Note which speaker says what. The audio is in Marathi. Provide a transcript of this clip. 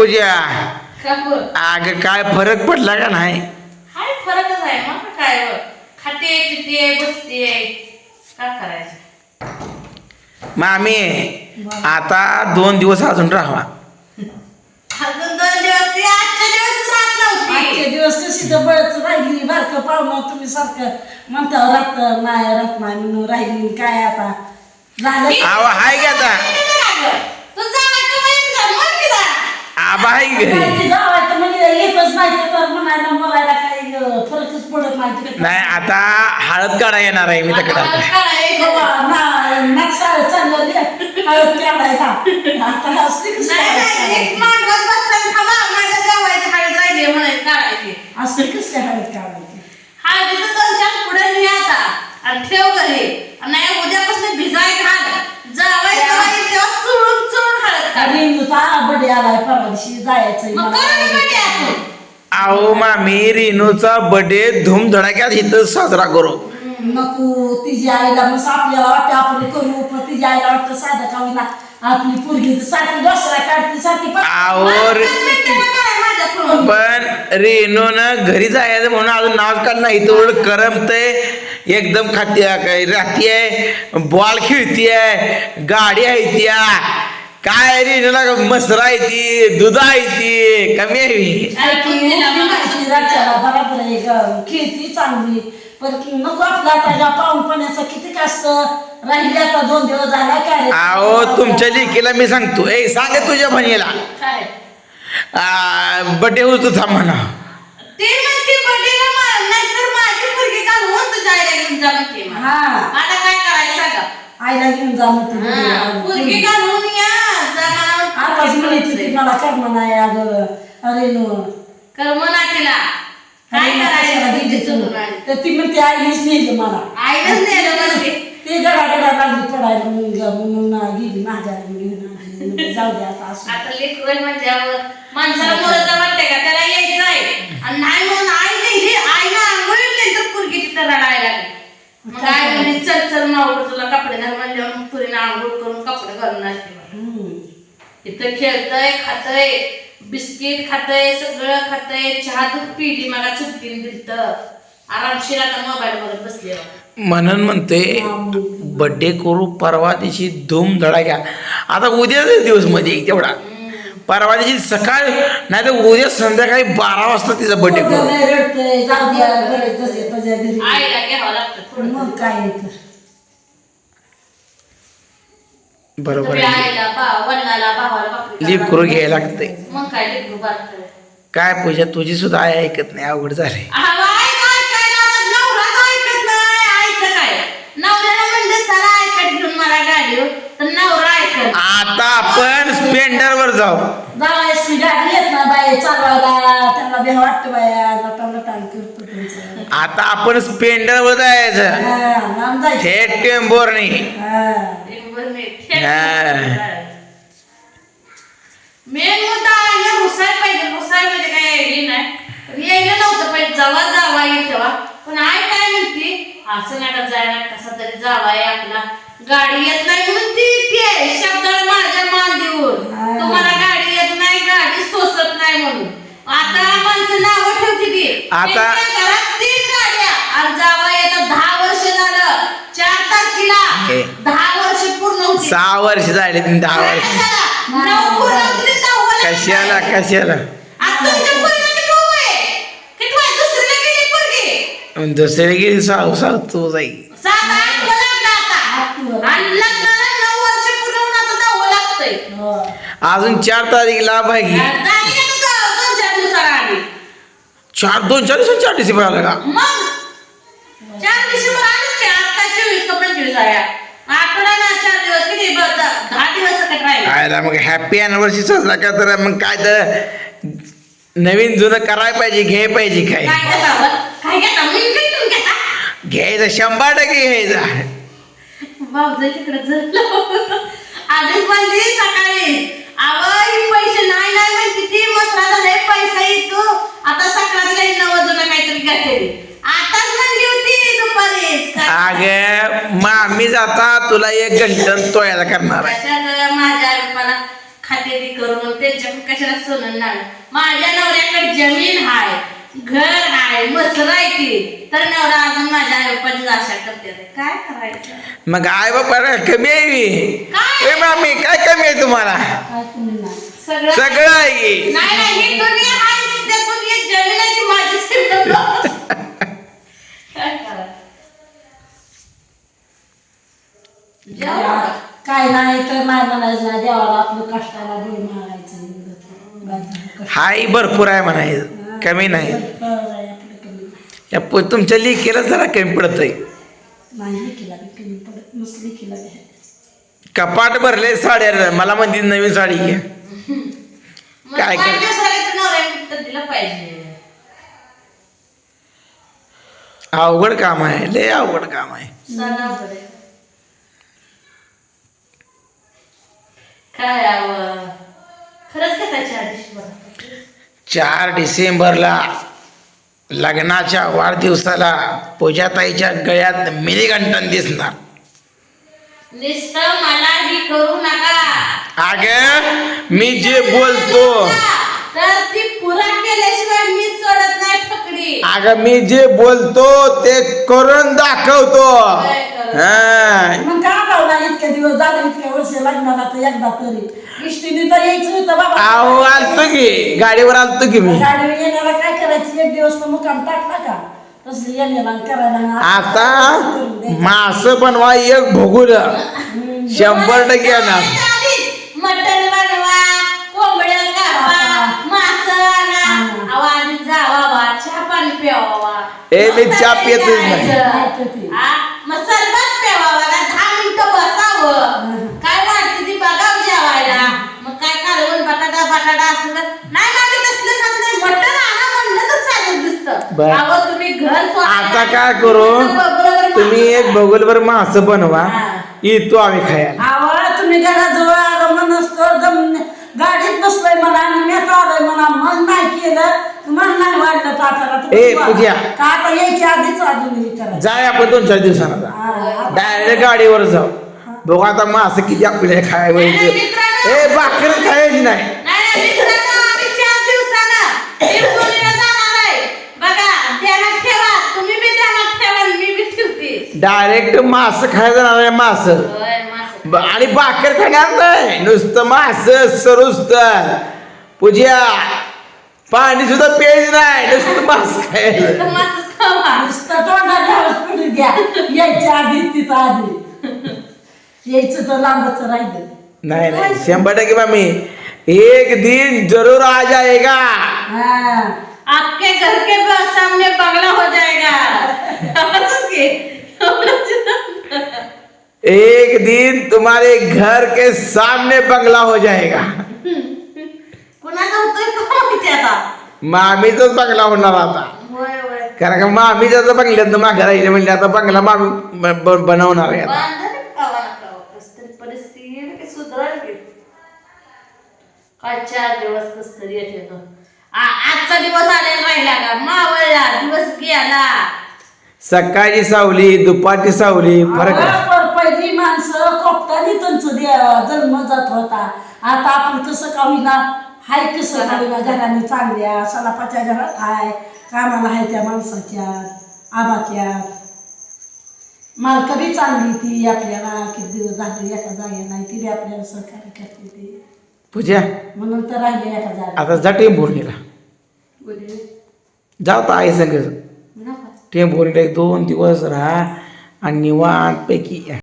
Speaker 1: पूजा
Speaker 2: का
Speaker 1: अग काय फरक पडला का नाही
Speaker 2: हाय फरकच आहे मग काय बघ. खाते पिते बसते काय करायचं
Speaker 1: मामी आता दोन दिवस अजून राहा
Speaker 2: अजून दोन दिवस ती आजच्या दिवस राहत
Speaker 3: आजचे
Speaker 2: नव्हती
Speaker 3: दिवस कशी तर बळच राहिली बारकं पाहुणं तुम्ही सारखं म्हणता राहत नाही राहत नाही म्हणून राहिली काय आता झालं
Speaker 1: आव हाय की आता
Speaker 3: पडत नाही तिकडे.
Speaker 1: नाही आता हळद काढा येणार आहे मी तिकडे.
Speaker 3: हळद काढायची?
Speaker 2: हळदीचं दोन चार पुढे मी आता ठेव घरी. नाही
Speaker 3: आलाय परवा दिवशी जायचं
Speaker 2: मग करू ना बर्थडे आपण
Speaker 1: अहो मामी रेणूचा बर्थडे धूमधडाक्यात इथं साजरा करू.
Speaker 3: नको तिची आईला मग आपल्याला वाटतं आपण करू पण तिची आईला वाटतं साधं खावीना आपली पोरगी तर सारखी दसरा काढते सारखी पण-
Speaker 1: रे- पण रेणूनं घरी जायचं म्हणून अजून नाव काढ नाही तेवढं करमतंय. एकदम खात्या काय राहतीये बॉल खेळतीये गाडी आहे त्या काय रेणूला मसरा आहे ती दुध आहे ती कमी आहे.
Speaker 3: खेळती चांगली पण नको आपला त्याच्या पाहुणपणाचं किती कष्ट राहिले आता दोन दिवस झाला काय
Speaker 1: अहो तुमच्या लेकीला मी सांगतो. ए सांग तुझ्या बहिणीला.
Speaker 2: काय?
Speaker 1: बड्डे होतो थांब म्हणा.
Speaker 2: ते म्हणते बर्थडेला मार नाहीतर माझी पोरगी घालवून तुझ्या आईला घेऊन जा म्हणते मला.
Speaker 3: हा.
Speaker 2: आता काय करायचं सांगा.
Speaker 3: आईला घेऊन जा मग तू
Speaker 2: हा, पोरगी घालून या
Speaker 3: आताच म्हणायची ती
Speaker 2: मला
Speaker 3: मला कर्म नाही अगं. अरे नो.
Speaker 2: कर्मना तिला. काय.
Speaker 3: तर ती म्हणते आईनेच नेलं मला.
Speaker 2: आईनंच नेलं म्हणते
Speaker 3: ते गडा गडा लागली पडायला म्हणून म्हणून गेली माझ्या घेऊन जाऊ दे आता असं
Speaker 2: आता लेकरं म्हणजे माणसाला मोरचा वाटते का? त्याला यायचं आहे आणि नाही म्हणून आई नाही आईनं आंघोळ तर पोरगी तिथं रडायला लागली मग आई म्हणजे चल चल मावळ तुला कपडे घाल म्हणल्यावर मग पुरीनं आंघोळ करून कपडे घालून असते मला.
Speaker 3: हम्म.
Speaker 2: इथं खेळतय खातय बिस्किट खातय सगळं खातय चहा दूध पिली मला चुटकीन दिलत आरामशीर आता मोबाईल वर बसले
Speaker 1: म्हणून म्हणते बड्डे करू परवा दिवशी धूम धडाक्या आता उद्याच दिवसमध्ये एक तेवढा परवा दिवशी सकाळ नाही तर उद्या संध्याकाळी बारा वाजता तिचा बड्डे करू
Speaker 3: लय रडतंय, जाऊ द्या बरे तसे तसे घरी
Speaker 2: आईला घ्यावं लागतं थोडं
Speaker 3: मग काय आहे तर
Speaker 1: बरोबर आहे. लिप करू घ्यायला लागतंय.
Speaker 2: काय
Speaker 1: पूजा तुझी सुद्धा आई ऐकत नाही अवघड झाले
Speaker 2: ना, आता
Speaker 1: आपण स्पेंडर वर जाऊ. आता आपण स्पेंडर वर जायचं.
Speaker 3: हा,
Speaker 1: थेट
Speaker 3: हा.
Speaker 2: टेंबर नाही,
Speaker 1: हा.
Speaker 2: मेन मुद्दा आईला रुसाय पाहिजे रुसाय म्हणजे काय हे नाही. यायला नव्हतं पाहिजे जेव्हा जावा येईल तेव्हा पण आई काय म्हणती? असं नका जायला कसा तरी जावा आहे आपला. गाडी येत नाही म्हणून ती येते शब्दाला माझ्या मान देऊन. तुम्हाला गाडी येत नाही गाडी सोसत नाही म्हणून. आता माणसं नावं ठेवते ती.
Speaker 1: आता-
Speaker 2: घरात तीन गाड्या. आणि जावा येतं दहा वर्ष झालं. चार तारखेला. दहा वर्ष
Speaker 1: सहा वर्ष झाले तीन दहा वर्ष
Speaker 2: कशाला?
Speaker 1: कशाला
Speaker 2: आहे?
Speaker 1: दुसरे गेली साऊ साऊ तू जाई.
Speaker 3: हो.
Speaker 1: अजून चार
Speaker 2: का तुझं दोन चार आली?
Speaker 1: दोन चार दिवस चार डिसेंबर आला का
Speaker 2: चार डिसेंबर आलीच की आता चोवीस का पंचवीस आहे आठवडा ना चार दिवस किती ब- द- दहा दिवस सकट राहिले.
Speaker 1: आयला मग हॅपी अॅनिव्हर्सरी साजरा तर? मग काय तर? नवीन जुनं करायला पाहिजे घ्याय पाहिजे काय?
Speaker 2: काय घेता बरं? काय घेता? मी घेतो घेता.
Speaker 1: घ्यायचं शंभर टक्के घ्यायचा.
Speaker 2: भाऊजाई तिकडे झरलं आधीच म्हणली सकाळी. आवय पैसे नाही नाही म्हणते ती मसरा झालाय पैसा येतो आता सकाळी काही नवं जुनं काहीतरी घेते आताच म्हणली होती दुपारी.
Speaker 1: अग मामी जाता तुला एक घंटन तोयाला करणार आहे.
Speaker 2: माझ्या आई मला करून कशाला सोनं माझ्या नवऱ्याकडे जमीन हाय घर हाय मसर आहे ती. तर नवरा अजून माझ्या आईबापाची आशा करते. काय करायचं?
Speaker 1: मग आई बाबा कमी आहे मी
Speaker 2: काय?
Speaker 1: ए मामी काय कमी आहे तुम्हाला?
Speaker 2: सगळं
Speaker 1: सगळं आहे की?
Speaker 2: नाही नाही ही दुनिया आहे त्या दुनियेत जमिनाची माझी. सिद्ध काय
Speaker 3: नाही तर नाही म्हणायचं नाही देवाला आपलं कष्टाला बळी कष्ट.
Speaker 1: हाय भरपूर आहे म्हणायचं कमी नाही. या पो- तुमच्या लेकीला जरा कमी पडत आहे
Speaker 3: नाही लिखीला बी कमी पडत नसली लिखीला बी आहे.
Speaker 1: कपाट भरले साड्या मला म्हणते नवीन साडी घ्या
Speaker 2: मग
Speaker 1: काय अवघड काम आहे लय अवघड काम आहे
Speaker 2: सणावर आहे. काय? खरंच का
Speaker 1: चार डिसेंबरला लग्नाच्या वाढदिवसाला पूजाताईच्या गळ्यात मिनी गंटन दिसणार.
Speaker 2: नुसतं मला ही करू नका.
Speaker 1: अग मी जे बोलतो
Speaker 2: तर ती पुरा केल्याशिवाय मी सोडत नाही पकडी
Speaker 1: अग मी जे बोलतो ते करून दाखवतो? हा.
Speaker 3: मग का लावला इतके दिवस? झाले इतके वर्ष लग्नाला तर एकदा तरी. इष्टीने तर यायचं होतं बाबा.
Speaker 1: अहो आलतो की. गाडीवर आलतो की मी.
Speaker 3: गाडी येण्याला काय करायचं? एक दिवस तर मुकाम टाकला का? तसं येण्याला आणि करायला ना
Speaker 1: आता मास बनवा एक भोगुल. शंभर टक्के येणार.
Speaker 2: मटण बनवा कोंबड्या कापा मास आणा. आधी जावा वा चहा पाणी प्यावा
Speaker 1: ए, मी चहा पितच नाही
Speaker 2: सरबत प्यावा ना दहा मिनिटं बसावं काय वाटते ती बघाव जेवायला मग काय कालवण बटाटा बटाटा असलं तर नाही मागे तसलं खात नाही मटण आणा म्हणलं तर साधं दिसतं
Speaker 1: बर.
Speaker 2: अहो तुम्ही घर स्वतः-
Speaker 1: आता काय करू?
Speaker 2: बरोबर
Speaker 1: तुम्ही एक भोगलभर मास बनवा. येतो आम्ही खायला.
Speaker 3: तुम्ही घराजवळ आगमन असतो दम गाडीत बसलोय म्हणा आणि मी आलोय म्हणा मन नाही केलं मन नाही वाढलं ताटाला
Speaker 1: ए, पूजा.
Speaker 3: का आता यायच्या आधीच अजून
Speaker 1: जाय आपण दोन चार दिवसांना
Speaker 3: हा, आता-
Speaker 1: डायरेक्ट गाडीवर जाऊ. बघू आता मास किती आपल्याला खायला
Speaker 2: नाही,
Speaker 1: पाहिजे
Speaker 2: मित्रांनो.
Speaker 1: ए भाकर खायची नाही.
Speaker 2: नाही, नाही, मित्रांनो, आम्ही चार दिवसानं देवखोलीला जाणार आहे. बघा, ध्यानात ठेवा. तुम्ही बी ध्यानात ठेवा आणि मी बी ठेवते.
Speaker 1: डायरेक्ट मास खायचं नाही मास.
Speaker 2: होय, मास.
Speaker 1: आणि भाकर खाणार नाही. नुसतं मास सरुस्तर पूजा पाणी सुद्धा प्यायचं नाही. नुसतं मास
Speaker 3: राहिलं.
Speaker 1: नाही नाही. शंभर टक्के मामी. एक दिन जरूर आ जाएगा
Speaker 3: हा.
Speaker 2: आपके घर के सामने बंगला हो जाएगा?
Speaker 1: एक दिन तुम्हारे घर के सामने बंगला हो जाएगा। मामीचाच बंगला होणार आता. कारण का मामीच्या जर बंगल्यात माघार राहिले म्हणजे आता बंगला मामी बनवणार आहे आता.
Speaker 2: तरी. काय चार दिवस कस तरी येत आजचा दिवस आलेला राहिला का? मावळला दिवस गेला.
Speaker 1: सकाळची सावली दुपारची सावली फरक आहे.
Speaker 3: पहिली माणसं कोपतानी त्यांचं दे- जन्म जात होता. आता आपण कसं का होईना हाय कसं का होईना घराने चांगल्या सलापाच्या घरात हाय कामाला हाय त्या माणसाच्या आबाच्या. मालक बी चांगली ती आपल्याला किती दिवस झाले एका जागे नाही ती बी आपल्याला सहकार्य करते ती.
Speaker 1: पूजा
Speaker 3: म्हणून तर राहिले एका जागे
Speaker 1: आता जा टेंभुर्णीला
Speaker 2: बोलले.
Speaker 1: जाऊ तर आई संग.
Speaker 2: नका
Speaker 1: एक दोन दिवस राहा आणि निवांतपैकी या.